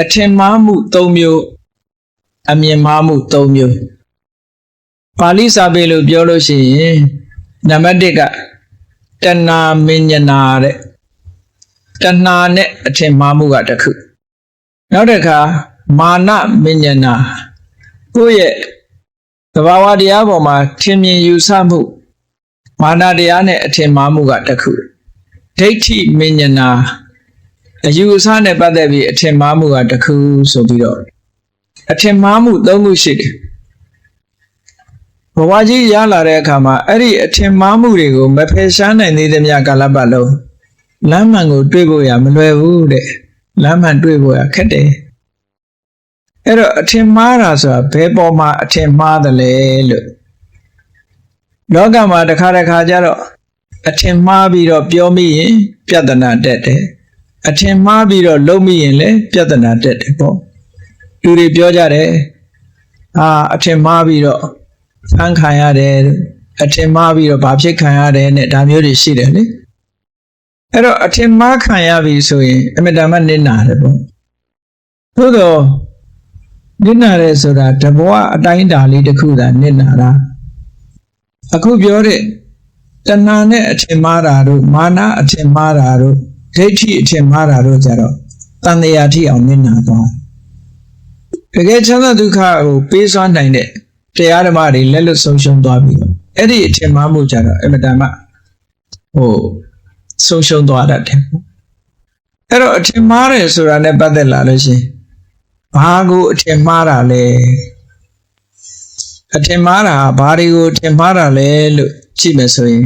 အထင်မှားမှု၃မျိုးအမြင်မှားမှု၃မျိုးပါဠိစာပေလို့ပြောလို့ရှိရင်နံပါတ်၁ကတဏှာမဉ္ဇနာတဲ့တဏှာနဲ့အထင်မှားမှုကတစ်ခုနောက်တစ်ခါမာနမဉ္ဇနာကိုယ့်ရဲ့သဘာဝတရားပေါ်မှာထင်မြင်ယူဆမှုမာနတရားနဲ့အထင်မှားမှုကတစ်ခုဒိဋ္ဌိမဉ္ဇနာ အယူအဆနဲ့ပတ်သက်ပြီးအထင်မှားမှုကတစ်ခုဆိုပြီးတော့အထင်မှားမှု၃ခုရှိတယ်ဘဝကြီးရလာတဲ့အခါမှာအဲ့ဒီအထင်မှားမှုတွေကိုမဖယ်ရှားနိုင်သေးတဲ့မြတ်ကာလပတ်လုံးလမ်းမှန်ကိုတွေးဖို့ရမလွယ်ဘူးတဲ့လမ်းမှန်တွေးဖို့ရခက်တယ်အဲ့တော့အထင်မှားတာဆိုတာဘယ်ပေါ်မှာအထင်မှားတယ်လဲလို့လောကမှာတစ်ခါတစ်ခါကျတော့အထင်မှားပြီးတော့ပြောမိရင်ပြဿနာတက်တယ် အထင်မှားပြီးတော့လုံးမိရင်လည်းပြဿနာတက်တယ်ပေါ့လူတွေပြောကြတယ်အာအထင်မှားပြီးတော့ဖန်ခံရတယ်အထင်မှားပြီးတော့ဘာဖြစ်ခံရတယ်နဲ့ဒါမျိုးတွေရှိတယ်လေအဲ့တော့အထင်မှားခံရပြီဆိုရင်အမြဲတမ်းနစ်နာတယ်ပေါ့သို့တော့နစ်နာတယ်ဆိုတာတဘဝအတိုင်းအတာလေးတစ်ခုသာနစ်နာတာအခုပြောတဲ့တဏှာနဲ့အထင်မှားတာတို့မာနအထင်မှားတာတို့ ဒိဋ္ဌိအထင်မှားတာတို့ကြတော့တန်တရားထိအောင်နစ်နာသွားတကယ်ချမ်းသာဒုက္ခကိုပေးစွမ်းနိုင်တဲ့တရားဓမ္မတွေလက်လွတ်ဆုံးရှုံးသွားပြီအဲ့ဒီအထင်မှားမှုကြတော့အမတန်မှဟိုဆုံးရှုံးသွားတတ်တယ်အဲ့တော့အထင်မှားတယ်ဆိုတာနဲ့ပတ်သက်လာလို့ရှိရင်ဘာကိုအထင်မှားတာလဲအထင်မှားတာဘာတွေကိုအထင်မှားတာလဲလို့ကြည့်မယ်ဆိုရင်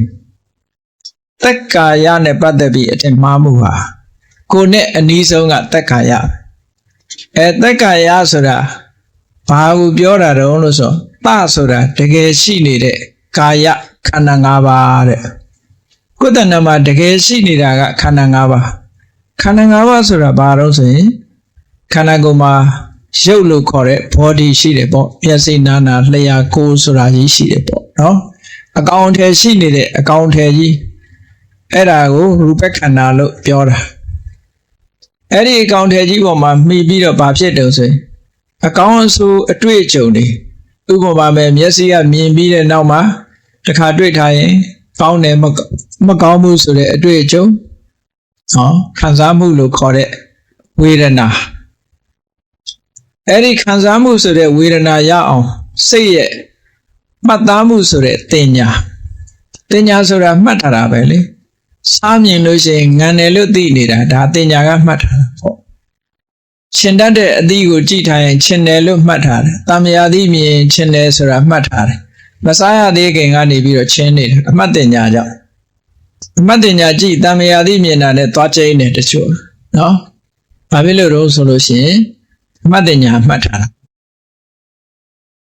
တက်ကာယနဲ့ပတ်သက်ပြီးအထင်မှားမှုဟာကိုယ်နဲ့အနီးဆုံးကတက်ကာယအဲတက်ကာယဆိုတာဘာကိုပြောတာတုံးလို့ဆိုတဆိုတာတကယ်ရှိနေတဲ့ကာယခန္ဓာ၅ပါးတဲ့ကိုယ်တဏ္ဍမှာတကယ်ရှိနေတာကခန္ဓာ၅ပါးခန္ဓာ၅ပါးဆိုတာဘာတော့ဆိုရင်ခန္ဓာကိုယ်မှာရုပ်လို့ခေါ်တဲ့ body ရှိတယ်ပေါ့မျက်စိနားနာလျှာကိုယ်ဆိုတာကြီးရှိတယ်ပေါ့နော်အကောင်အထည်ရှိနေတဲ့အကောင်အထည်ကြီး အဲ့ဒါကိုရူပခန္ဓာလို့ပြောတာအဲ့ဒီအကောင်အထည်ကြီးပေါ်မှာမှီပြီးတော့ဘာဖြစ်တယ်ဆိုရင်အကောင်အဆိုးအတွေ့အကြုံတွေဥပမာမဲ့မျက်စိကမြင်ပြီးတဲ့နောက်မှာတစ်ခါတွေ့ထားရင်ကောင်းတယ်မမကောင်းဘူးဆိုတဲ့အတွေ့အကြုံဟောခံစားမှုလို့ခေါ်တဲ့ဝေဒနာအဲ့ဒီခံစားမှုဆိုတဲ့ဝေဒနာရအောင်စိတ်ရဲ့မှတ်သားမှုဆိုတဲ့တင်ညာတင်ညာဆိုတာမှတ်ထားတာပဲလေ စားမြင်လို့ရှိရင်ငံတယ်လို့သိနေတာဒါတင်ညာကမှတ်ထားတာပေါ့ရှင်တတ်တဲ့အသီးကိုကြည့်ထားရင်ရှင်တယ်လို့မှတ်ထားတယ်တာမယာသီးမြင်ရှင်တယ်ဆိုတာမှတ်ထားတယ်မစားရသေးခင်ကနေပြီးတော့ချင်းနေတယ်အမှတ်တင်ညာကြောင့်အမှတ်တင်ညာကြည့်တာမယာသီးမြင်တာနဲ့သွားကျိန်းတယ်တချို့နော်ဘာဖြစ်လို့တော့ဆိုလို့ရှိရင်အမှတ်တင်ညာမှတ်ထားတာ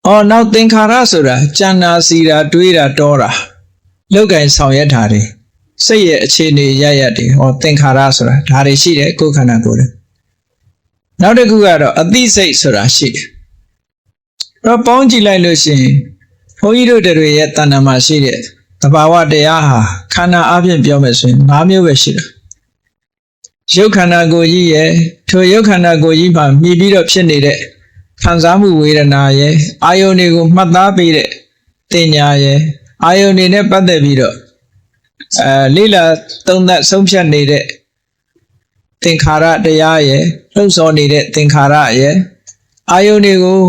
အော်နောက်သင်္ခါရဆိုတာကြံနာစီတာတွေးတာတောတာလောက်ကင်ဆောင်ရွက်တာတွေ စိတ်ရဲ့အခြေအနေရရတွေဟောသင်္ခါရဆိုတာဒါတွေရှိတယ်ကိုယ်ခန္ဓာကိုယ်တွေနောက်တစ်ခုကတော့အသိစိတ်ဆိုတာရှိတယ်တော့ပေါင်းကြည့်လိုက်လို့ရှိရင်ဘုန်းကြီးတို့တွေရဲ့တဏ္ဍာမှာရှိတဲ့တဘာဝတရားဟာခန္ဓာအပြင်ပြောမယ်ဆိုရင်၅မျိုးပဲရှိတယ်ရုပ်ခန္ဓာကိုယ်ကြီးရဲ့ထိုရုပ်ခန္ဓာကိုယ်ကြီးမှာမြည်ပြီးတော့ဖြစ်နေတဲ့ခံစားမှုဝေဒနာရဲ့အာယုန်တွေကိုမှတ်သားပေးတဲ့တင်ညာရဲ့အာယုန်တွေနဲ့ပတ်သက်ပြီးတော့ အဲလိလာသုံးသက်ဆုံးဖြတ်နေတဲ့သင်္ခါရတရားရဲ့လှုပ်ဆော်နေတဲ့သင်္ခါရရဲ့အာယုန်တွေကို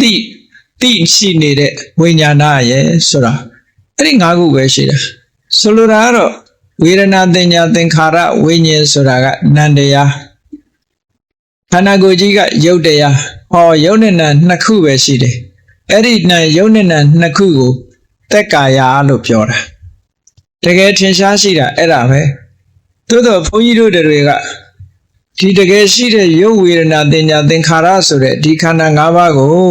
တိတိရှိနေတဲ့ဝိညာဏရဲ့ဆိုတာအဲ့ဒီ၅ခုပဲရှိတယ်ဆိုလိုတာကတော့ဝေဒနာတင်ညာသင်္ခါရဝိညာဉ်ဆိုတာကနန္တရားခန္ဓာကိုယ်ကြီးကယုတ်တရားဟောယုတ်နဲ့နံနှစ်ခုပဲရှိတယ်အဲ့ဒီနံယုတ်နဲ့နံနှစ်ခုကိုတက်ကာယလို့ပြောတာ တကယ်ထင်ရှားရှိတာအဲ့ဒါပဲသို့တော့ဘုန်းကြီးတို့တွေကဒီတကယ်ရှိတဲ့ယုတ်ဝေဒနာတင်ညာသင်္ခါရဆိုတဲ့ဒီခန္ဓာ၅ပါးကို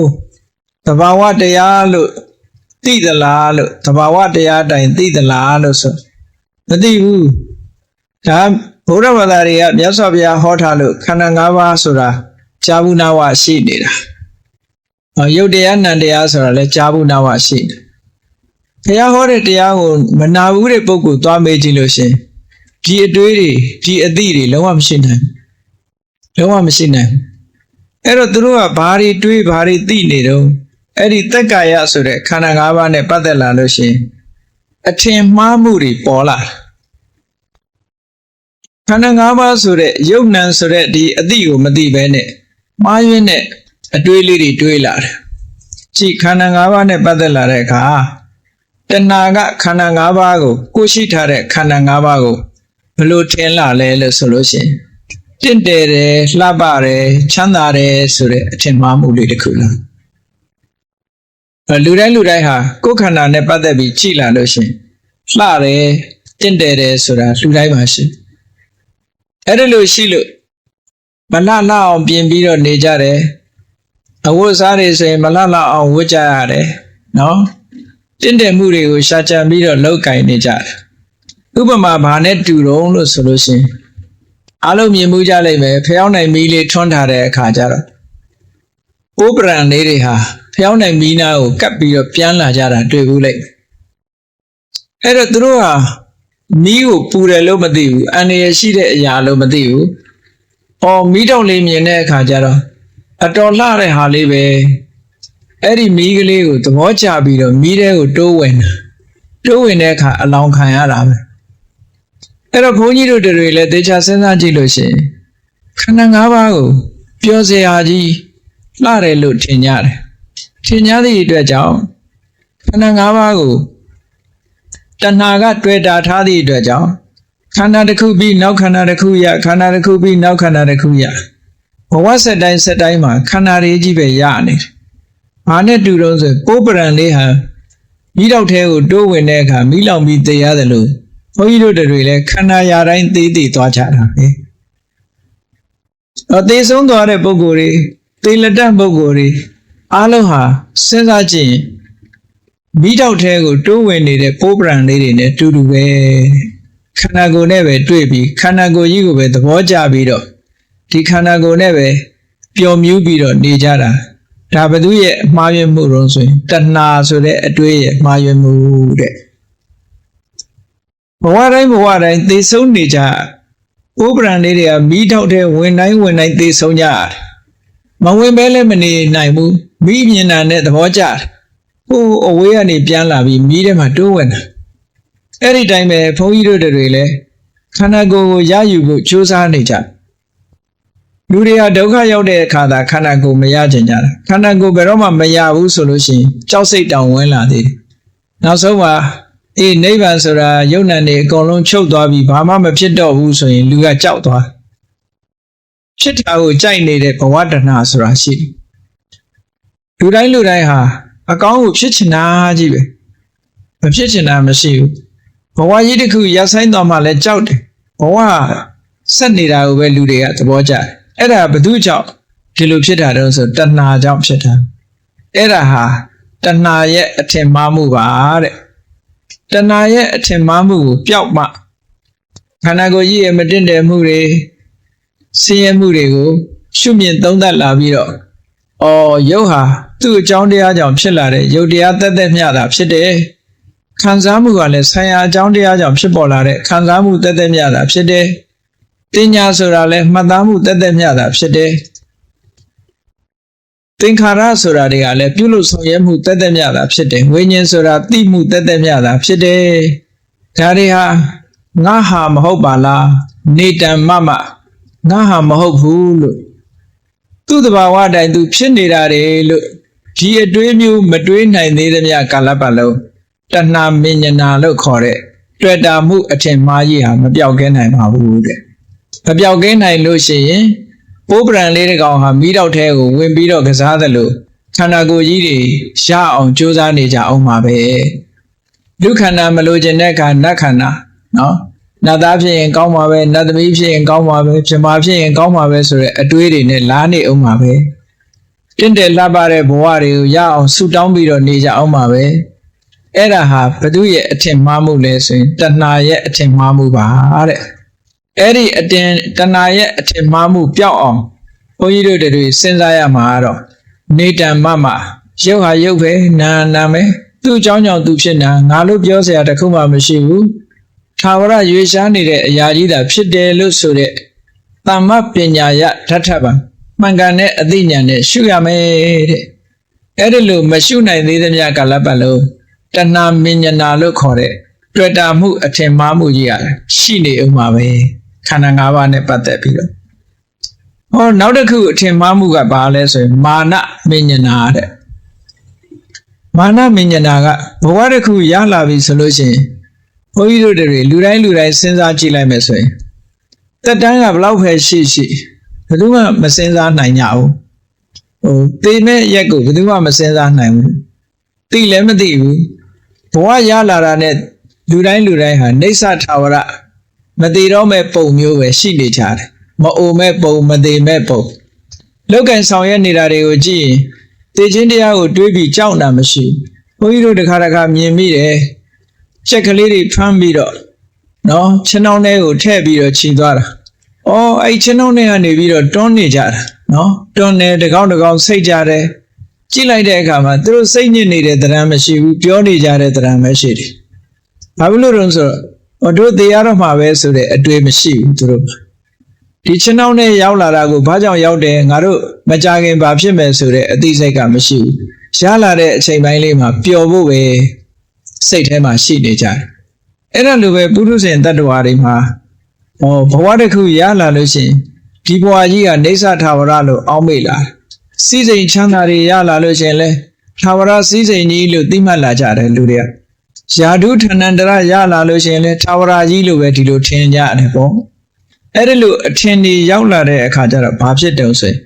သဘာဝတရားလို့သိသလားလို့သဘာဝတရားတိုင်သိသလားလို့ဆိုမသိဘူးဒါဘုရားဘာသာတွေကမြတ်စွာဘုရားဟောထားလို့ခန္ဓာ၅ပါးဆိုတာကြာဘူးနာဝရှိနေတာဟောယုတ်တရားနံတရားဆိုတာလည်းကြာဘူးနာဝရှိတယ် ဘုရားဟောတဲ့တရားကိုမနာဘူးတဲ့ပုဂ္ဂိုလ်သွားမေးကြည့်လို့ရှင်ဒီအတွေးတွေဒီအသည့်တွေလုံးဝမရှိနိုင်လုံးဝမရှိနိုင်ဘူးအဲ့တော့သူတို့ကဘာတွေတွေးဘာတွေသိနေတော့အဲ့ဒီတက်ကာယဆိုတဲ့ခန္ဓာ၅ပါးနဲ့ပတ်သက်လာလို့ရှိရင်အထင်မှားမှုတွေပေါ်လာတယ်ခန္ဓာ၅ပါးဆိုတဲ့ယုတ်နံဆိုတဲ့ဒီအတိကိုမသိဘဲနဲ့မှားယွင်းတဲ့အတွေးလေးတွေတွေးလာတယ်ကြည်ခန္ဓာ၅ပါးနဲ့ပတ်သက်လာတဲ့အခါ တဏှာကခန္ဓာ၅ပါးကိုကိုယ်ရှိထားတဲ့ခန္ဓာ၅ပါးကိုဘယ်လိုထင်လာလဲလို့ဆိုလို့ရှိရင်တင့်တယ်တယ်လှပတယ်ချမ်းသာတယ်ဆိုတဲ့အထင်မှားမှုလေးတစ်ခုလားအဲလူတိုင်းလူတိုင်းဟာကိုယ်ခန္ဓာနဲ့ပတ်သက်ပြီးကြည်လာလို့ရှိရင်လှတယ်တင့်တယ်တယ်ဆိုတာလူတိုင်းမှာရှိအဲ့ဒါလို့ရှိလို့မလှလှအောင်ပြင်ပြီးတော့နေကြတယ်အဝတ်စားတွေဆိုရင်မလှလှအောင်ဝတ်ကြရတယ်နော် တင့်တယ်မှုတွေကိုရှာကြံပြီးတော့လောက်ကင်နေကြတယ်ဥပမာဘာနဲ့တူတော့လို့ဆိုလို့ရှိရင်အားလုံးမြင်မှုကြလိမ့်မယ်ဖျောင်းနိုင်မီးလေးထွန်းထားတဲ့အခါကျတော့ပိုးပရံလေးတွေဟာဖျောင်းနိုင်မီးနာကိုကပ်ပြီးတော့ပြန်လာကြတာတွေ့ဘူးလိမ့်မယ်အဲ့တော့သူတို့ဟာမီးကိုပူတယ်လို့မသိဘူးအန္တရာယ်ရှိတဲ့အရာလို့မသိဘူး။အော်မီးတောင်လေးမြင်တဲ့အခါကျတော့အတော်လှတဲ့ဟာလေးပဲ အဲ့ဒီမီးကလေးကိုသဘောကျပြီးတော့မီးထဲကိုတိုးဝင်တာတိုးဝင်တဲ့အခါအလောင်းခံရတာပဲအဲ့တော့ဘုန်းကြီးတို့တွေလည်းသေချာစဉ်းစားကြည့်လို့ရှိရင်ခန္ဓာ၅ပါးကိုပြောစရာကြီးလှတယ်လို့ထင်ကြတယ်ထင်ကြသည့်အတွက်ကြောင့်ခန္ဓာ၅ပါးကိုတဏှာကတွေ့တာထားသည့်အတွက်ကြောင့်ခန္ဓာတစ်ခုပြီးနောက်ခန္ဓာတစ်ခုရခန္ဓာတစ်ခုပြီးနောက်ခန္ဓာတစ်ခုရဘဝဆက်တိုင်းဆက်တိုင်းမှာခန္ဓာတွေကြီးပဲရနေတယ်။ ဘာနဲ့တူတော့ဆိုပိုးပရံလေးဟာမိတော့ထဲကိုတိုးဝင်တဲ့အခါမိလောင်ပြီးသေရတယ်လို့ဘုန်းကြီးတို့တွေလည်းခန္ဓာရာတိုင်းသေးသေးသွားကြတာပဲ။တော့သေဆုံးသွားတဲ့ပုဂ္ဂိုလ်တွေသေလက်တန့်ပုဂ္ဂိုလ်တွေအားလုံးဟာစဉ်းစားကြည့်ရင်မိတော့ထဲကိုတိုးဝင်နေတဲ့ပိုးပရံလေးတွေနဲ့တူတူပဲခန္ဓာကိုယ်နဲ့ပဲတွေ့ပြီးခန္ဓာကိုယ်ကြီးကိုပဲသဘောကျပြီးတော့ဒီခန္ဓာကိုယ်နဲ့ပဲပျော်မြူးပြီးတော့နေကြတာ ဒါဘသူရဲ့အမှားယွင်းမှုတော့ဆိုရင်တဏှာဆိုတဲ့အတွေးရဲ့အမှားယွင်းမှုတဲ့ဘဝတိုင်းဘဝတိုင်းသိဆုံးနေကြဥပရံလေးတွေကမိထောက်တဲ့ဝင်တိုင်းဝင်တိုင်းသိဆုံးကြတယ်မဝင်ဘဲလည်းမနေနိုင်ဘူးမိမြင်တာနဲ့သဘောကျတယ်ဟိုအဝေးကနေပြန်လာပြီးမိထဲမှာတိုးဝင်တာအဲ့ဒီတိုင်းပဲဘုန်းကြီးတို့တွေလည်းခန္ဓာကိုယ်ကိုရယူဖို့ကြိုးစားနေကြတယ် လူတွေဟာဒုက္ခရောက်တဲ့အခါသာခန္ဓာကိုယ်မရကြကြတာခန္ဓာကိုယ်ဘယ်တော့မှမရဘူးဆိုလို့ရှိရင်ကြောက်စိတ်တောင်ဝင်လာသေးတယ်နောက်ဆုံးမှာအေးနိဗ္ဗာန်ဆိုတာယုံ nant နေအကုန်လုံးချုပ်သွားပြီးဘာမှမဖြစ်တော့ဘူးဆိုရင်လူကကြောက်သွားဖြစ်တာကိုကြိုက်နေတဲ့ဘဝတဏှာဆိုတာရှိတယ်လူတိုင်းလူတိုင်းဟာအကောင်းကိုဖြစ်ချင်တာကြီးပဲမဖြစ်ချင်တာမရှိဘူးဘဝကြီးတစ်ခုရပ်ဆိုင်သွားမှလည်းကြောက်တယ်ဘဝဆက်နေတာကိုပဲလူတွေကသဘောကျတယ် အဲ့ဒါဘသူကြောင့်ဒီလိုဖြစ်တာတုံးဆိုတဏှာကြောင့်ဖြစ်တာအဲ့ဒါဟာတဏှာရဲ့အထင်မှားမှုပါတဲ့တဏှာရဲ့အထင်မှားမှုကိုပျောက်မှခန္ဓာကိုယ်ကြီးရဲ့မတင့်တယ်မှုတွေဆင်းရဲမှုတွေကိုရှုမြင်သုံးသပ်လာပြီးတော့အော်ယုတ်ဟာသူ့အကြောင်းတရားကြောင့်ဖြစ်လာတဲ့ယုတ်တရားတက်တက်မျှတာဖြစ်တယ်ခံစားမှုကလည်းဆံရအကြောင်းတရားကြောင့်ဖြစ်ပေါ်လာတဲ့ခံစားမှုတက်တက်မျှတာဖြစ်တယ် တင်ညာဆိုတာလည်းမှတ်သားမှုတက်တက်မျှတာဖြစ်တယ်သင်္ခါရဆိုတာတွေကလည်းပြုလို့ဆောင်ရွက်မှုတက်တက်မျှတာဖြစ်တယ်ဝိညာဉ်ဆိုတာသိမှုတက်တက်မျှတာဖြစ်တယ်ဒါတွေဟာငါဟာမဟုတ်ပါလားနေတံမမငါဟာမဟုတ်ဘူးလို့သူ့တဘာဝတိုင်းသူဖြစ်နေတာတွေလို့ဒီအတွေးမျိုးမတွေးနိုင်သေးသမျှကာလပတ်လုံးတဏှာမဉ္ဇနာလို့ခေါ်တဲ့တွေ့တာမှုအထင်မှားကြီးဟာမပြောက်ကဲနိုင်ပါဘူးတဲ့ မပြောက်ကဲနိုင်လို့ရှိရင်ပိုးပရံလေးတစ်ကောင်ဟာမိတော့ထဲကိုဝင်ပြီးတော့ကစားသလိုခန္ဓာကိုယ်ကြီးတွေရအောင်ကြိုးစားနေကြအောင်ပါပဲလူခန္ဓာမလိုချင်တဲ့အခါနတ်ခန္ဓာနော်နတ်သားဖြစ်ရင်ကောင်းပါပဲနတ်သမီးဖြစ်ရင်ကောင်းပါပဲပြမဖြစ်ရင်ကောင်းပါပဲဆိုတဲ့အတွေးတွေနဲ့လားနေအောင်ပါပဲတင့်တယ်လှပတဲ့ဘဝတွေကိုရအောင်ဆူတောင်းပြီးတော့နေကြအောင်ပါပဲအဲ့ဒါဟာဘသူရဲ့အထင်မှားမှုလဲဆိုရင်တဏှာရဲ့အထင်မှားမှုပါတဲ့ အဲ့ဒီအတင်တဏှာရဲ့အထင်မှားမှုပျောက်အောင်ဘုန်းကြီးတို့တွေစဉ်းစားရမှာတော့နေတံမမရုပ်ဟာရုပ်ပဲနာနာပဲသူ့အကြောင်းကြောင့်သူဖြစ်တာငါလို့ပြောစရာတခုမှမရှိဘူးထာဝရရွေရှားနေတဲ့အရာကြီးသာဖြစ်တယ်လို့ဆိုတဲ့သမ္မပညာယထထပံမှန်ကန်တဲ့အသိဉာဏ်နဲ့ရှုရမယ်တဲ့အဲ့ဒီလိုမရှုနိုင်သေးသမျှကာလပတ်လုံးတဏှာမဉ္ဇနာလို့ခေါ်တဲ့တွေ့တာမှုအထင်မှားမှုကြီးရတယ်ရှိနေဥမှာပဲ ခန္ဓာ၅ပါးနဲ့ပတ်သက်ပြီးတော့ဟောနောက်တစ်ခုအထင်မှားမှုကဘာလဲဆိုရင်မာနမဉ္ဇနာတဲ့မာနမဉ္ဇနာကဘဝတစ်ခုရလာပြီဆိုလို့ရှိရင်ဘုန်းကြီးတို့တွေလူတိုင်းလူတိုင်းစဉ်းစားကြည့်လိုက်မယ်ဆိုရင်တက်တန်းကဘလောက်ပဲရှိရှိဘယ်သူမှမစင်စားနိုင်ကြဘူးဟိုသေမဲ့ရက်ကိုဘယ်သူမှမစင်စားနိုင်ဘူးသိလည်းမသိဘူးဘဝရလာတာနဲ့လူတိုင်းလူတိုင်းဟာနေဆထာဝရ မသိတော့မဲ့ပုံမျိုးပဲရှိနေကြတယ်မအိုမဲ့ပုံမသိမဲ့ပုံလောက်ကန်ဆောင်ရွက်နေတာတွေကိုကြည့်ရင်သိချင်းတရားကိုတွေးပြီးကြောက်တာမရှိဘူးဘုန်းကြီးတို့တစ်ခါတစ်ခါမြင်မိတယ်ချက်ကလေးတွေဖမ်းပြီးတော့နော်ခြေနှောင်းထဲကိုထည့်ပြီးတော့ခြိသွားတာ။အော်အဲ့ခြေနှောင်းထဲကနေပြီးတော့တွန်းနေကြတာနော်တွန်းနေတကောင်းတကောင်းစိတ်ကြတယ်။ကြည့်လိုက်တဲ့အခါမှာသူတို့စိတ်ညစ်နေတဲ့တရားမရှိဘူးပြောနေကြတဲ့တရားမရှိတယ်။ဘာဖြစ်လို့လဲဆိုတော့ ဟောတို့တရားတော့မှာပဲဆိုတဲ့အတွေ့မရှိဘူးသူတို့ဒီခြေနှောင်းထဲရောက်လာတာကိုဘာကြောင့်ရောက်တယ်ငါတို့မကြခင်ဘာဖြစ်မယ်ဆိုတဲ့အသိစိတ်ကမရှိဘူး။ရလာတဲ့အချိန်ပိုင်းလေးမှာပျော်ဖို့ပဲစိတ်ထဲမှာရှိနေကြတယ်။အဲ့ဒါလိုပဲပုထုဇဉ်တ attva တွေမှာဟောဘဝတစ်ခုရလာလို့ရှိရင်ဒီဘဝကြီးကနေဆထာဝရလို့အောက်မေ့လာစီးစိမ်ချမ်းသာတွေရလာလို့ရှိရင်လဲထာဝရစီးစိမ်ကြီးလို့သိမှတ်လာကြတယ်လူတွေက ယာဓုဌဏန္တရရလာလို့ရှိရင်လဲထာဝရကြီးလို့ပဲဒီလိုထင်ကြတယ်ပေါ့အဲ့ဒီလိုအထင်ကြီးရောက်လာတဲ့အခါကျတော့ဘာဖြစ်တုံးဆိုရင်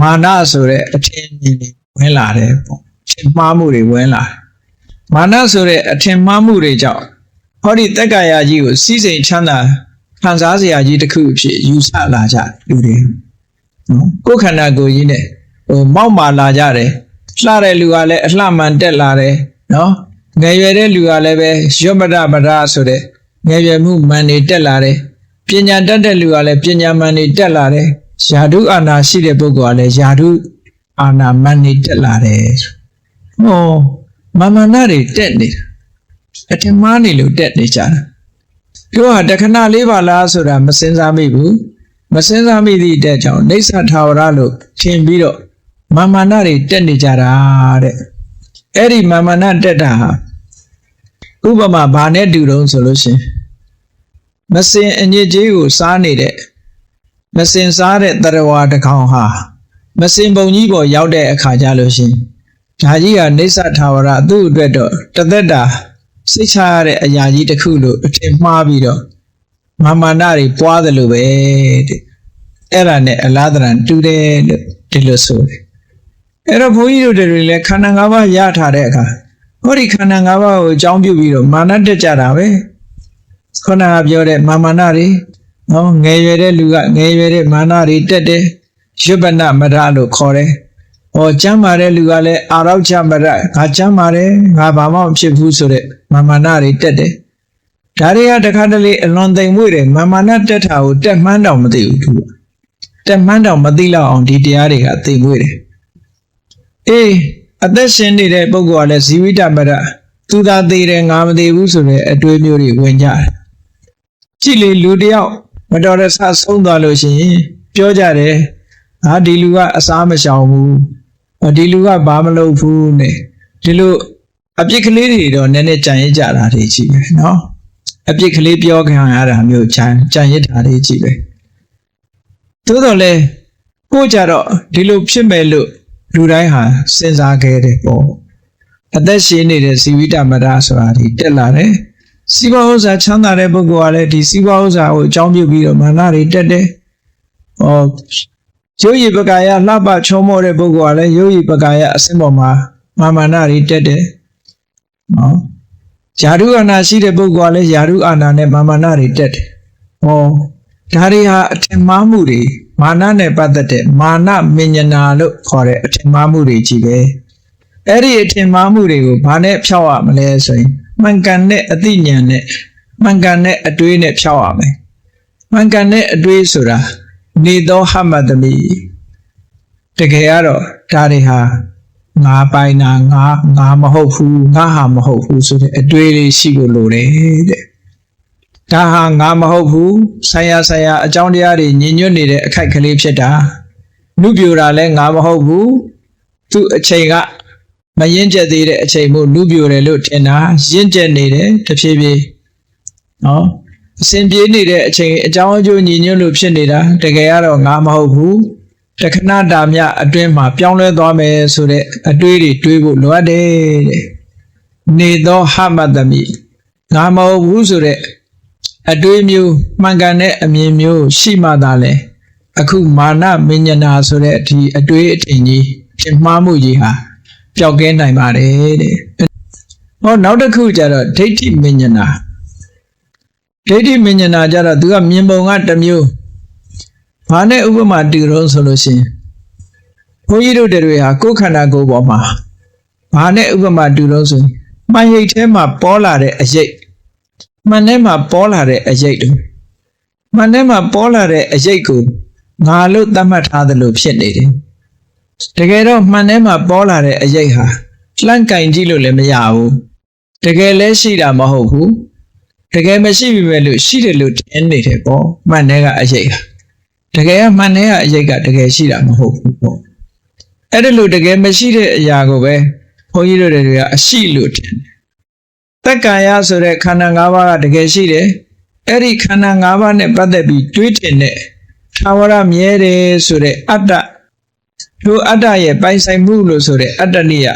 မာနဆိုတဲ့အထင်ကြီးတွေဝင်လာတယ်ပေါ့ထင်မှားမှုတွေဝင်လာတယ်မာနဆိုတဲ့အထင်မှားမှုတွေကြောင့်ဟောဒီတက်ကာယာကြီးကိုစီးစိမ်ချမ်းသာခံစားစရာကြီးတစ်ခုအဖြစ်ယူဆလာကြလူတွေနော်ကိုယ်ခန္ဓာကိုယ်ကြီးနဲ့ဟိုမောက်မာလာကြတယ်လှတဲ့လူကလည်းအလှမှန်တက်လာတယ်နော် ငယ်ရွယ်တဲ့လူကလည်းပဲရော့မဒမဒဆိုတဲ့ငယ်ရွယ်မှုမှန်နေတက်လာတယ်ပညာတတ်တဲ့လူကလည်းပညာမှန်နေတက်လာတယ်ယာဓုအာနာရှိတဲ့ပုဂ္ဂိုလ်ကလည်းယာဓုအာနာမှန်နေတက်လာတယ်ဟောမမနာတွေတက်နေတာအထင်မှားနေလို့တက်နေကြတာတို့ဟာတခဏလေးပါလားဆိုတာမစင်စားမိဘူးမစင်စားမိသည့်အတွက်ကြောင့်နေဆထာဝရလို့ထင်ပြီးတော့မာမနာတွေတက်နေကြတာတဲ့ အဲ့ဒီမာမနာတက်တာဟာဥပမာဘာနဲ့တူတုံးဆိုလို့ရှရင်မစင်အညစ်အကြေးကိုစားနေတဲ့မစင်စားတဲ့တရဝါတစ်ကောင်ဟာမစင်ပုံကြီးပေါ်ရောက်တဲ့အခါကျလို့ရှရင်ဒါကြီးကနေဆထာဝရသူ့အတွက်တော့တသက်တာစိတ်ချရတဲ့အရာကြီးတစ်ခုလို့အထင်မှားပြီးတော့မာမာနတွေပွားတယ်လို့ပဲတဲ့အဲ့ဒါနဲ့အလားတန်တူတယ်လို့ဒီလိုဆိုတယ် အဲ့တော့ဘုန်းကြီးတို့တွေလည်းခန္ဓာ၅ပါးရထားတဲ့အခါဟောဒီခန္ဓာ၅ပါးကိုအကြောင်းပြုပြီးတော့မာနတက်ကြတာပဲခုနကပြောတဲ့မာမာနတွေနော်ငယ်ရွယ်တဲ့လူကငယ်ရွယ်တဲ့မာနတွေတက်တယ်ရွပနမရလို့ခေါ်တယ်ဟောကျမ်းမာတဲ့လူကလည်းအာရောချမရငါကျမ်းမာတယ်ငါဘာမှမဖြစ်ဘူးဆိုတဲ့မာမာနတွေတက်တယ်ဒါတွေကတခါတလေအလွန်သိမ်မွေ့တယ်မာမာနတက်တာကိုတက်မှန်းတောင်မသိဘူးသူကတက်မှန်းတောင်မသိလောက်အောင်ဒီတရားတွေကသိမ်မွေ့တယ် အေးအသက်ရှင်နေတဲ့ပုဂ္ဂိုလ်ကလည်းဇီဝိတမရသူသာသေးတယ်ငါမသေးဘူးဆိုတဲ့အတွေးမျိုးတွေဝင်ကြတယ်ကြည့်လေလူတယောက်မတော်တဆဆုံးသွားလို့ရှိရင်ပြောကြတယ်ဟာဒီလူကအစားမရှောင်ဘူး ။အော်ဒီလူကဘာမလုပ်ဘူးနဲ့ဒီလိုအပြစ်ကလေးတွေတော့နည်းနည်းကြံရစ်ကြတာတွေရှိပဲเนาะအပြစ်ကလေးပြောခံရတာမျိုးကြံကြံရစ်တာတွေရှိပဲ။သို့တော်လည်းကိုကြတော့ဒီလိုဖြစ်မဲ့လို့ လူတိုင်းဟာစဉ်းစားခဲ့တယ်ပေါ့။အသက်ရှင်နေတဲ့ဇီဝိတမရဆိုတာဒီတက်လာတယ်။စီးပွားဥစ္စာချမ်းသာတဲ့ပုဂ္ဂိုလ်ကလည်းဒီစီးပွားဥစ္စာကိုအကြောင်းပြုပြီးတော့မာနတွေတက်တယ်။ဟောရုပ်ရည်ပကာယလှပချုံမောတဲ့ပုဂ္ဂိုလ်ကလည်းရုပ်ရည်ပကာယအစင်းပေါ်မှာမာမာနတွေတက်တယ်။နော်။ယာရုအာနာရှိတဲ့ပုဂ္ဂိုလ်ကလည်းယာရုအာနာနဲ့မာမာနတွေတက်တယ်။ဟောဒါတွေဟာအထင်မှားမှုတွေ မာနနဲ့ပတ်သက်တဲ့မာနမဉ္ဇနာလို့ခေါ်တဲ့အထင်မှားမှုတွေကြီးပဲ။အဲ့ဒီအထင်မှားမှုတွေကိုဘာနဲ့ဖြောက်ရမလဲဆိုရင်မှန်ကန်တဲ့အသိဉာဏ်နဲ့မှန်ကန်တဲ့အတွေးနဲ့ဖြောက်ရမယ်။မှန်ကန်တဲ့အတွေးဆိုတာနေသောဟမတမိတကယ်ကတော့ဒါတွေဟာငါပိုင်တာငါငါမဟုတ်ဘူးငါဟာမဟုတ်ဘူးဆိုတဲ့အတွေ့လေးရှိဖို့လိုတယ်တဲ့ ဒါဟာငါမဟုတ်ဘူးဆိုင်ရာဆိုင်ရာအကြောင်းတရားတွေညင်ညွတ်နေတဲ့အခိုက်ကလေးဖြစ်တာနုပြိုတာလည်းငါမဟုတ်ဘူးသူအချိန်ကမရင်ကျက်သေးတဲ့အချိန်မို့နုပြိုတယ်လို့ထင်တာရင်ကျက်နေတယ်တဖြည်းဖြည်းနော်အစဉ်ပြေးနေတဲ့အချိန်အကြောင်းအကျိုးညင်ညွတ်လို့ဖြစ်နေတာတကယ်ကတော့ငါမဟုတ်ဘူးတခဏတာမြအတွင်းမှာပြောင်းလဲသွားမယ်ဆိုတဲ့အတွေးတွေတွေးဖို့လိုအပ်တယ်တဲ့နေသောဟမတမိငါမဟုတ်ဘူးဆိုတဲ့ အတွေးမျိုးမှန်ကန်တဲ့အမြင်မျိုးရှိမှသာလဲအခုမာနမဉ္ဇနာဆိုတဲ့ဒီအတွေးအထင်ကြီးဖြစ်မှားမှုကြီးဟာပျောက်ကင်းနိုင်ပါတယ်တဲ့ဟောနောက်တစ်ခုကျတော့ဒိဋ္ဌိမဉ္ဇနာဒိဋ္ဌိမဉ္ဇနာကျတော့သူကမြင်ပုံကတစ်မျိုးဘာနဲ့ဥပမာတူတော့ဆိုလို့ရှိရင်ဘုန်းကြီးတို့တွေဟာကိုယ်ခန္ဓာကိုယ်ပေါ်မှာဘာနဲ့ဥပမာတူတော့ဆိုရင်မှန်ရိပ်ထဲမှာပေါ်လာတဲ့အရိပ် မှန်ထဲမှာပေါ်လာတဲ့အရိပ်တူမှန်ထဲမှာပေါ်လာတဲ့အရိပ်ကိုငါလို့သတ်မှတ်ထားသလိုဖြစ်နေတယ်တကယ်တော့မှန်ထဲမှာပေါ်လာတဲ့အရိပ်ဟာလှန့်ကင်ကြည့်လို့လည်းမရဘူးတကယ်လဲရှိတာမဟုတ်ဘူးတကယ်မရှိပြီပဲလို့ရှိတယ်လို့ထင်နေတယ်ပေါ့မှန်ထဲကအရိပ်ဟာတကယ်ကမှန်ထဲကအရိပ်ကတကယ်ရှိတာမဟုတ်ဘူးပေါ့အဲ့ဒါလို့တကယ်မရှိတဲ့အရာကိုပဲဘုန်းကြီးတို့တွေက အရှိလို့ထင်တယ် တက္ကာယဆိုတဲ့ခန္ဓာ၅ပါးကတကယ်ရှိတယ်အဲ့ဒီခန္ဓာ၅ပါးနဲ့ပတ်သက်ပြီးတွေးထင်တဲ့သာဝရမြဲတယ်ဆိုတဲ့အတ္တတို့အတ္တရဲ့ပိုင်ဆိုင်မှုလို့ဆိုတဲ့အတ္တနိယ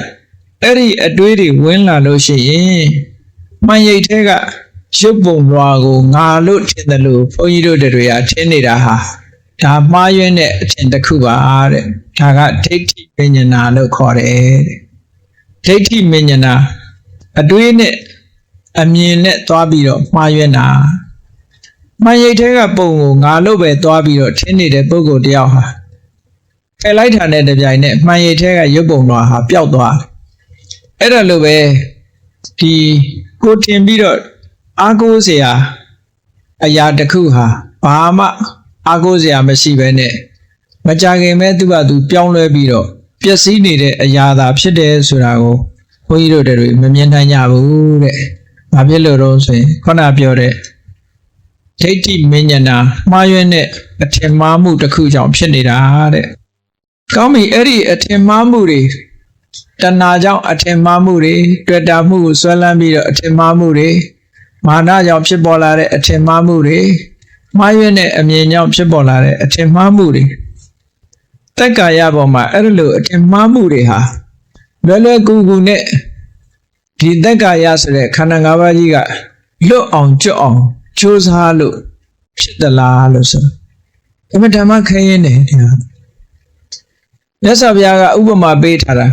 အဲ့ဒီအတွေးတွေဝင်လာလို့ရှိရင်မှန်ရိပ်ထဲကရုပ်ပုံလွာကိုငါလို့ထင်တယ်လို့ဘုန်းကြီးတို့တွေကထင်နေတာဟာဒါမှားယွင်းတဲ့အထင်တစ်ခုပါတဲ့ဒါကဒိဋ္ဌိပညာနာလို့ခေါ်တယ်တဲ့ဒိဋ္ဌိမဉ္ဇနာအတွေးနဲ့ အမြင်နဲ့သွားပြီးတော့မှားရွက်တာမှန်ရိပ်ထဲကပုံကိုငါလို့ပဲသွားပြီးတော့ထင်းနေတဲ့ပုံကိုတယောက်ဟာဖယ်လိုက်တာနဲ့တပြိုင်နက်မှန်ရိပ်ထဲကရုပ်ပုံတော်ဟာပျောက်သွားတယ်အဲ့ဒါလိုပဲဒီကိုတင်ပြီးတော့အာကိုးစရာအရာတစ်ခုဟာဘာမှအာကိုးစရာမရှိဘဲနဲ့မကြခင်ပဲသူ့ဘာသူပြောင်းလဲပြီးတော့ပျက်စီးနေတဲ့အရာသာဖြစ်တယ်ဆိုတာကိုဘုန်းကြီးတို့တွေမမြင်နိုင်ကြဘူးတဲ့ ဘာဖြစ်လို့တော့ဆိုရင်ခုနပြောတဲ့ဒိဋ္ဌိမဉ္ဇနာမှားယွင်းတဲ့အထင်မှားမှုတစ်ခုကြောင့်ဖြစ်နေတာတဲ့။ကောင်းပြီအဲ့ဒီအထင်မှားမှုတွေတဏှာကြောင့်အထင်မှားမှုတွေတွေ့တာမှုကိုဆွဲလန်းပြီးတော့အထင်မှားမှုတွေမာနကြောင့်ဖြစ်ပေါ်လာတဲ့အထင်မှားမှုတွေမှားယွင်းတဲ့အမြင်ကြောင့်ဖြစ်ပေါ်လာတဲ့အထင်မှားမှုတွေတက်ကာယပေါ်မှာအဲ့လိုအထင်မှားမှုတွေဟာလွယ်လွယ်ကူကူနဲ့ ဒီတက်ကာယဆိုတဲ့ခန္ဓာ၅ပါးကြီးကလွတ်အောင်ကျွတ်အောင်ကြိုးစားလို့ဖြစ်သလားလို့ဆိုအမှန်တမ်းခရင်နေတယ်ဟာမြတ်စွာဘုရားကဥပမာပေးထားတာ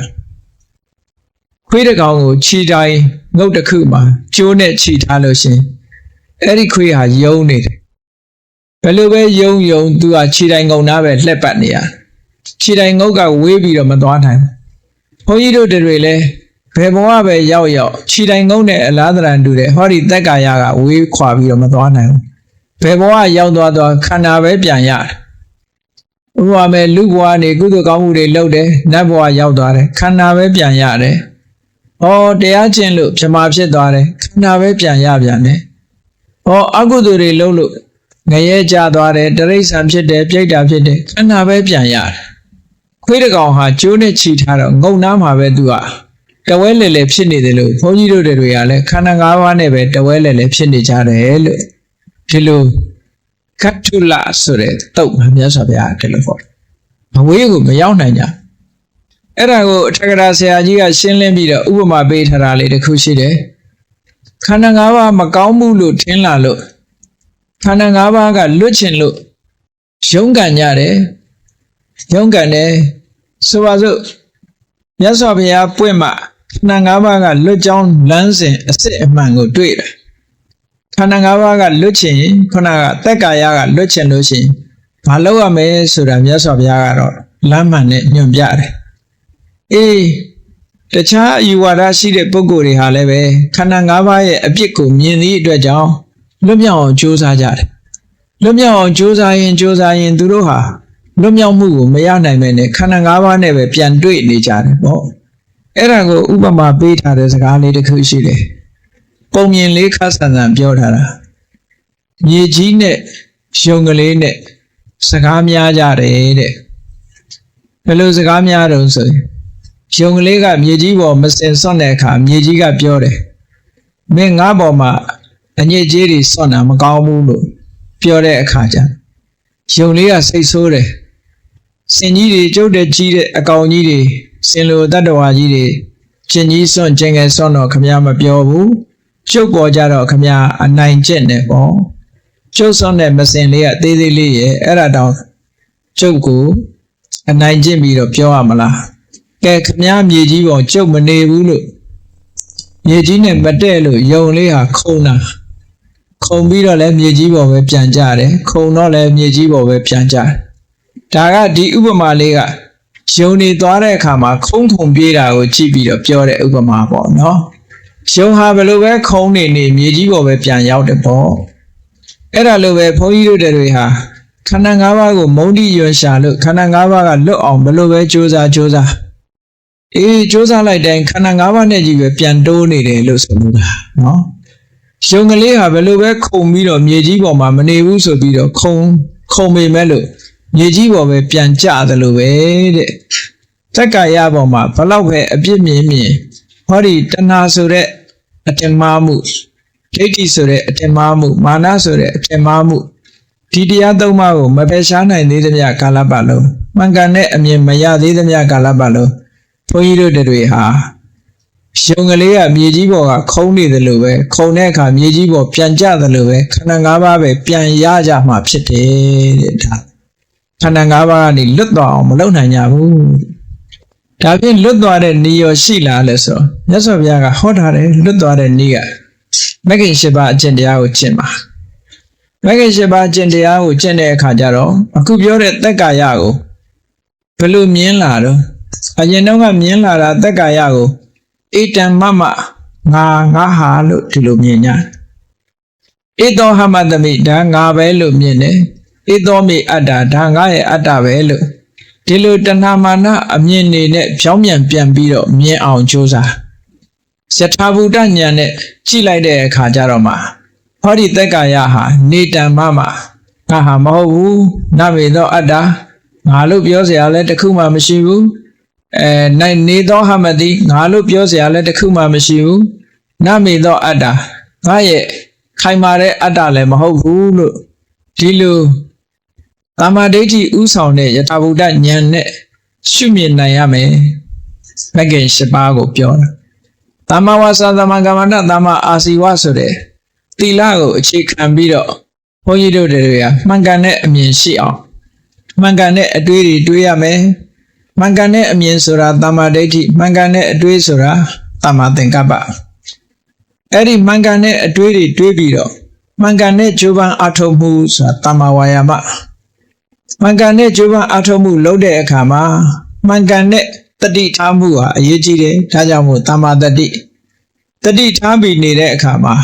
ခွေးတစ်ကောင်ကိုခြိတိုင်းငုတ်တစ်ခုမှာကျိုးနဲ့ခြိထားလို့ရှင်အဲ့ဒီခွေးဟာယုံနေတယ်ဘယ်လိုပဲယုံယုံသူကခြိတိုင်းငုံသားပဲလှက်ပတ်နေရခြိတိုင်းငုတ်ကဝေးပြီးတော့မသွားနိုင်ဘုန်းကြီးတို့တွေလည်း ဘယ်ဘဝပဲရောက်ရောက်ခြိတိုင်ကုန်းနဲ့အလားတရံတူတယ်ဟောဒီတက်ကာယကဝေးခွာပြီးတော့မသွားနိုင်ဘူးဘယ်ဘဝရောက်သွားသွားခန္ဓာပဲပြန်ရတယ်ဥပမာမဲ့လူဘဝနေကုသိုလ်ကောင်းမှုတွေလုပ်တယ်နတ်ဘဝရောက်သွားတယ်ခန္ဓာပဲပြန်ရတယ်ဟောတရားကျင့်လို့ပြမဖြစ်သွားတယ်ခန္ဓာပဲပြန်ရပြန်တယ်ဟောအကုသိုလ်တွေလုပ်လို့ငရဲကြသွားတယ်တရိษံဖြစ်တယ်ပြိတ္တာဖြစ်တယ်ခန္ဓာပဲပြန်ရတယ်ခွေးတကောင်ဟာကျိုးနဲ့ခြိထားတော့ငုံနားမှာပဲသူက တဝဲလဲလဲဖြစ်နေတယ်လို့ဘုန်းကြီးတို့တွေကလည်းခန္ဓာ၅ပါးနဲ့ပဲတဝဲလဲလဲဖြစ်နေကြတယ်လို့ဒီလိုကတ်ထုလဆိုတဲ့တုတ်မှာမြတ်စွာဘုရားဒီလိုဟောမဝေးကိုမရောက်နိုင်ကြအဲ့ဒါကိုအထက်ကရာဆရာကြီးကရှင်းလင်းပြီးတော့ဥပမာပေးထားတာလေးတစ်ခုရှိတယ်ခန္ဓာ၅ပါးမကောင်းမှုလို့ထင်လာလို့ခန္ဓာ၅ပါးကလွတ်ချင်လို့ရုန်းကန်ကြတယ်ရုန်းကန်တယ်ဆိုပါစို့မြတ်စွာဘုရားပွင့်မှ ခန္ဓာ၅ပါးကလွတ်ကြောင်းလမ်းစဉ်အစစ်အမှန်ကိုတွေ့တယ်ခန္ဓာ၅ပါးကလွတ်ချင်ခုနကတက်ကာယကလွတ်ချင်လို့ရှိရင်ဘာလုပ်ရမလဲဆိုတာမြတ်စွာဘုရားကတော့လမ်းမှန်နဲ့ညွှန်ပြတယ်အေးတခြားအယူဝါဒရှိတဲ့ပုဂ္ဂိုလ်တွေဟာလည်းပဲခန္ဓာ၅ပါးရဲ့အပြစ်ကိုမြင်သည့်အတွက်ကြောင့်လွတ်မြောက်အောင်ကြိုးစားကြတယ်လွတ်မြောက်အောင်ကြိုးစားရင်ကြိုးစားရင်သူတို့ဟာလွတ်မြောက်မှုကိုမရနိုင်မဲ့နဲ့ခန္ဓာ၅ပါးနဲ့ပဲပြန်တွေ့နေကြတယ်ပေါ့ အဲ့ဒါကိုဥပမာပေးထားတဲ့စကားလေးတစ်ခုရှိတယ်ပုံမြင်လေးခါဆန်ဆန်ပြောထားတာမြေကြီးနဲ့ယုံကလေးနဲ့စကားများကြတယ်တဲ့ဘယ်လိုစကားများတုံးဆိုရင်ယုံကလေးကမြေကြီးပေါ်မစင်စွန့်တဲ့အခါမြေကြီးကပြောတယ်မင်းငါပေါ်မှာအညစ်အကြေးတွေစွန့်တာမကောင်းဘူးလို့ပြောတဲ့အခါကျယုံလေးကစိတ်ဆိုးတယ်စင်ကြီးတွေကျုပ်တဲ့ကြီးတဲ့အကောင်ကြီးတွေ စင်လိုတတ္တဝါကြီးတွေချင်းကြီးစွန့်ချင်းငယ်စွန့်တော့ခမရမပြောဘူးကျုပ်ပေါ်ကြတော့ခမရအနိုင်ကျင့်တယ်ပေါ့ကျုပ်စွန့်တဲ့မစင်လေးကသေးသေးလေးရဲ့အဲ့ဒါတောင်ကျုပ်ကိုအနိုင်ကျင့်ပြီးတော့ပြောရမလားကဲခမရမြေကြီးပေါ်ကျုပ်မနေဘူးလို့မြေကြီးနဲ့မတည့်လို့ယုံလေးဟာခုံတာခုံပြီးတော့လည်းမြေကြီးပေါ်ပဲပြန်ကြတယ်ခုံတော့လည်းမြေကြီးပေါ်ပဲပြန်ကြတယ်ဒါကဒီဥပမာလေးက ယုံနေသွားတဲ့အခါမှာခုံခုံပြေးတာကိုကြည့်ပြီးတော့ပြောတဲ့ဥပမာပေါ့နော်ယုံဟာဘယ်လိုပဲခုံနေနေမြေကြီးပေါ်ပဲပြန်ရောက်တယ်ပေါ့အဲ့ဒါလိုပဲဘုန်းကြီးတို့တွေဟာခန္ဓာ၅ပါးကိုမုံတိရွှန်ရှာလို့ခန္ဓာ၅ပါးကလွတ်အောင်ဘယ်လိုပဲကြိုးစားကြိုးစားအေးကြိုးစားလိုက်တိုင်းခန္ဓာ၅ပါးနဲ့ကြီးပဲပြန်တိုးနေတယ်လို့ဆိုလို့တာနော်ယုံကလေးဟာဘယ်လိုပဲခုံပြီးတော့မြေကြီးပေါ်မှာမနေဘူးဆိုပြီးတော့ခုံခုံပေမဲ့လို့ မြေကြီးပေါ်ပဲပြန်ကျသလိုပဲတဲ့တက္ကာယပေါ်မှာဘလောက်ပဲအပြစ်မြင်မြင်ဟောဒီတဏှာဆိုတဲ့အတ္တမမှုဒိဋ္ဌိဆိုတဲ့အတ္တမမှုမာနဆိုတဲ့အတ္တမမှုဒီတရားသုံးပါးကိုမဖယ်ရှားနိုင်သေးသမျှကာလပတ်လုံးမှန်ကန်တဲ့အမြင်မရသေးသမျှကာလပတ်လုံးဘုန်းကြီးတို့တွေဟာယုံကလေးကမြေကြီးပေါ်ကခုံနေတယ်လို့ပဲခုံတဲ့အခါမြေကြီးပေါ်ပြန်ကျတယ်လို့ပဲခန္ဓာ၅ပါးပဲပြန်ရကြမှာဖြစ်တယ်တဲ့ဒါ ခန္ဓာ၅ပါးကနေလွတ်သွားအောင်မလုပ်နိုင်ကြဘူးဒါဖြင့်လွတ်သွားတဲ့နေရောရှိလားလဲဆိုမြတ်စွာဘုရားကဟောထားတယ်လွတ်သွားတဲ့နေကမဂ္ဂင်၈ပါးအကျင့်တရားကိုကျင့်ပါမဂ္ဂင်၈ပါးကျင့်တရားကိုကျင့်တဲ့အခါကျတော့အခုပြောတဲ့သက်ကာယကိုဘယ်လိုမြင်လာတော့အရင်တော့ကမြင်လာတာသက်ကာယကိုအေတံမမငါငါဟာလို့ဒီလိုမြင်ညာဧသောဟမတမိဒါငါပဲလို့မြင်တယ် အေသောမေအတ္တဒါငါရဲ့အတ္တပဲလို့ဒီလိုတဏှာမာနအမြင်နေနဲ့ဖြောင်းမြန်ပြန်ပြီးတော့မြင်အောင်ကြိုးစားယထာဘူတဉာဏ်နဲ့ကြည့်လိုက်တဲ့အခါကျတော့မှဟောဒီတက္ကာယဟာနေတံမမငါဟာမဟုတ်ဘူးနမေသောအတ္တငါလို့ပြောစရာလည်းတစ်ခုမှမရှိဘူးအဲနိုင်နေသောဟမတိငါလို့ပြောစရာလည်းတစ်ခုမှမရှိဘူးနမေသောအတ္တငါရဲ့ခိုင်မာတဲ့အတ္တလည်းမဟုတ်ဘူးလို့ဒီလို ကာမဒိဋ္ဌိဥဆောင်တဲ့ယထာဘုဒ္ဓဉာဏ်နဲ့ရှုမြင်နိုင်ရမယ်မဂ္ဂင်၈ပါးကိုပြောတာသမ္မာဝါစာသမ္မာကမ္မန္တသမ္မာအာစီဝဆိုတဲ့သီလကိုအခြေခံပြီးတော့ဘုန်းကြီးတို့တွေကမှန်ကန်တဲ့အမြင်ရှိအောင်မှန်ကန်တဲ့အတွေးတွေတွေးရမယ်မှန်ကန်တဲ့အမြင်ဆိုတာတမ္မာဒိဋ္ဌိမှန်ကန်တဲ့အတွေးဆိုတာတမ္မာသင်္ကပ္ပအဲ့ဒီမှန်ကန်တဲ့အတွေးတွေတွေးပြီးတော့မှန်ကန်တဲ့ဂျိုးပန်းအထုံမှုဆိုတာတမ္မာဝါယာမ မှန်ကန်တဲ့ဂျိုးပန်းအထုံမှုလုပ်တဲ့အခါမှာမှန်ကန်တဲ့တတိထားမှုဟာအရေးကြီးတယ်ဒါကြောင့်မို့တမ္မာတတိတတိထားပြီးနေတဲ့အခါမှာ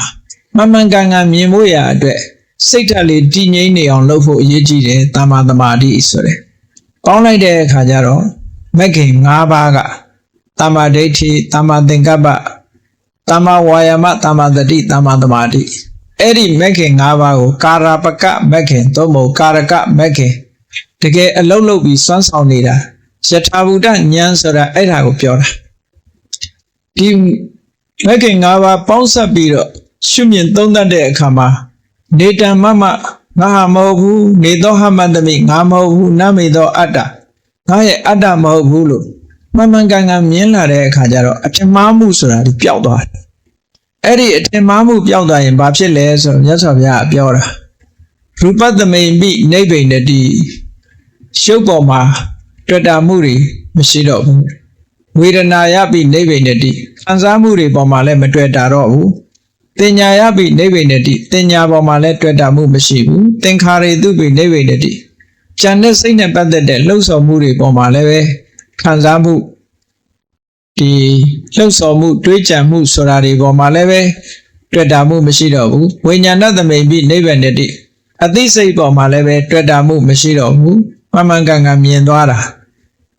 မှန်မှန်ကန်ကန်မြင်ဖို့ရအတွက်စိတ်ဓာတ်လေးတည်ငြိမ်နေအောင်လုပ်ဖို့အရေးကြီးတယ်တမ္မာသမာဓိဆိုတဲ့ပေါင်းလိုက်တဲ့အခါကျတော့မဂ္ဂင်၅ပါးကတမ္မာဒိဋ္ဌိတမ္မာသင်္ကပ္ပတမ္မာဝါယာမတမ္မာတတိတမ္မာသမာဓိအဲ့ဒီမဂ္ဂင်၅ပါးကိုကာရပကမဂ္ဂင်သို့မဟုတ်ကာရကမဂ္ဂင် တကယ်အလုံးလုံးပြီးစွမ်းဆောင်နေတာယထာဘူတဉာဏ်ဆိုတာအဲ့ဒါကိုပြောတာဒီမဂ္ဂင်၅ပါးပေါင်းစပ်ပြီးတော့ရှုမြင်သုံးသပ်တဲ့အခါမှာနေတံမမငါဟာမဟုတ်ဘူးနေသောဟမတမိငါမဟုတ်ဘူးနမေသောအတ္တငါရဲ့အတ္တမဟုတ်ဘူးလို့မှန်မှန်ကန်ကန်မြင်လာတဲ့အခါကျတော့အထင်မှားမှုဆိုတာဒီပျောက်သွားတယ်အဲ့ဒီအထင်မှားမှုပျောက်သွားရင်ဘာဖြစ်လဲဆိုတော့မြတ်စွာဘုရားပြောတာ ရူပသမိန်ပိနိဗ္ဗိနတိရှုပ်ပေါ်မှာတွေ့တာမှုတွေမရှိတော့ဘူးဝေဒနာယပိနိဗ္ဗိနတိခံစားမှုတွေပေါ်မှာလည်းမတွေ့တာတော့ဘူးတင်ညာယပိနိဗ္ဗိနတိတင်ညာပေါ်မှာလည်းတွေ့တာမှုမရှိဘူးသင်္ခါရေတုပိနိဗ္ဗိနတိကြံတဲ့စိတ်နဲ့ပတ်သက်တဲ့လှုပ်ဆော်မှုတွေပေါ်မှာလည်းပဲခံစားမှုဒီလှုပ်ဆော်မှုတွေးကြံမှုဆိုတာတွေပေါ်မှာလည်းပဲတွေ့တာမှုမရှိတော့ဘူးဝိညာဏသမိန်ပိနိဗ္ဗာန်တိ အသိစိတ်ပေါ်မှာလည်းပဲတွေ့တာမှုမရှိတော့ဘူးမှန်မှန်ကန်ကန်မြင်သွားတာ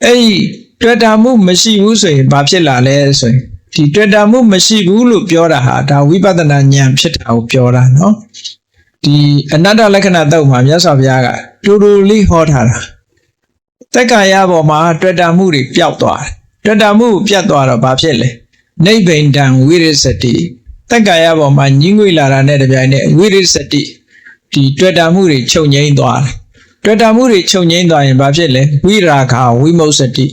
အဲ့ဒီတွေ့တာမှုမရှိဘူးဆိုရင်ဘာဖြစ်လာလဲဆိုရင်ဒီတွေ့တာမှုမရှိဘူးလို့ပြောတာဟာဒါဝိပဿနာဉာဏ်ဖြစ်တာကိုပြောတာနော်ဒီအနတ္တလက္ခဏာတော့မှာမြတ်စွာဘုရားကတူတူလေးဟောထားတာတက္ကာယပေါ်မှာတွေ့တာမှုတွေပျောက်သွားတယ်တွေ့တာမှုပြတ်သွားတော့ဘာဖြစ်လဲနိဗ္ဗိဒံဝိရစ္စတိတက္ကာယပေါ်မှာညှိငွေလာတာနဲ့တပြိုင်နက်ဝိရစ္စတိ ဒီတွေ့တာမှုတွေချုပ်ငိမ့်သွားတယ်တွေ့တာမှုတွေချုပ်ငိမ့်သွားရင်ဘာဖြစ်လဲဝိရာခဝိမုစတိ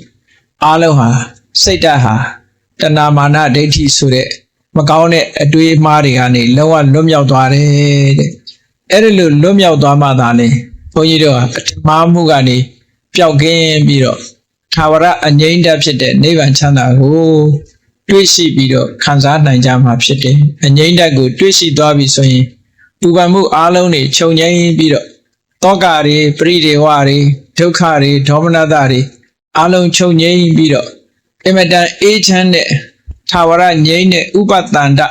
အားလုံးဟာစိတ်ဓာတ်ဟာတဏမာနဒိဋ္ဌိဆိုတဲ့မကောင်းတဲ့အတွေးအမှားတွေကနေလုံးဝလွတ်မြောက်သွားတယ်တဲ့အဲ့ဒီလိုလွတ်မြောက်သွားမှသာလေဘုန်းကြီးတို့ဟာပထမမှုကနေပျောက်ကင်းပြီးတော့သာဝရအငြိမ့်တက်ဖြစ်တဲ့နိဗ္ဗာန်ချမ်းသာကိုတွေ့ရှိပြီးတော့ခံစားနိုင်ကြမှာဖြစ်တယ်အငြိမ့်တက်ကိုတွေ့ရှိသွားပြီဆိုရင် ပူပန်မှုအလုံးတွေခြုံငိမ့်ပြီးတော့တောကတွေပရိဒေဝတွေဒုက္ခတွေဒေါမနတတွေအလုံးခြုံငိမ့်ပြီးတော့အင်မတန်အေးချမ်းတဲ့သာဝရငြိမ့်တဲ့ဥပတန္တ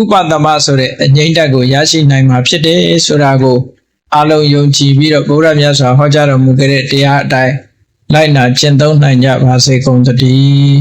ဥပဒမဆိုတဲ့အငြိမ့်တက်ကိုရရှိနိုင်မှာဖြစ်တယ်ဆိုတာကိုအလုံးယုံကြည်ပြီးတော့ဘုရားမြတ်စွာဟောကြားတော်မူခဲ့တဲ့တရားအတိုင်းလိုက်နာကျင့်သုံးနိုင်ကြပါစေကုန်သတည်း